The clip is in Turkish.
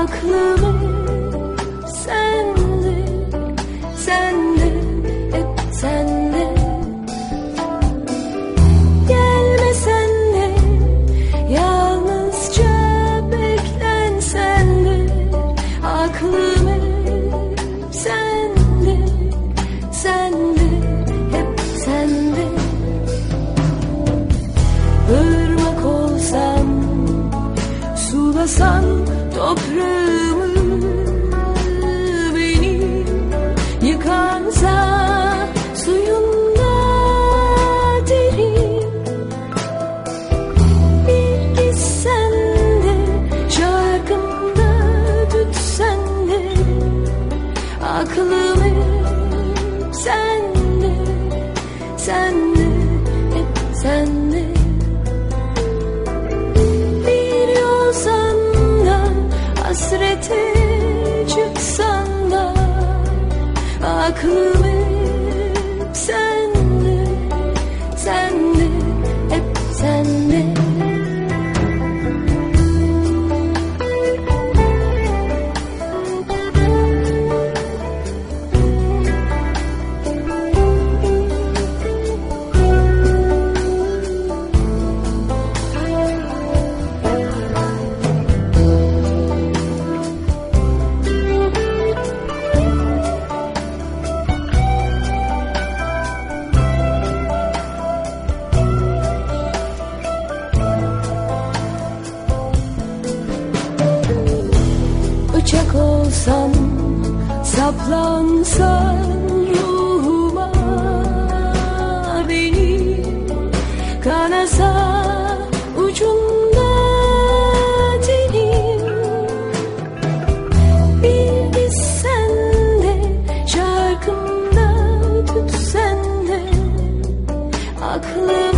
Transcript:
Aklım toprağımı Beni yıkansa hasrete çıksan da aklım olsan saplansan ruhuma beni kanasa ucunda tenim bir gitsen de şarkımda tütsen de aklım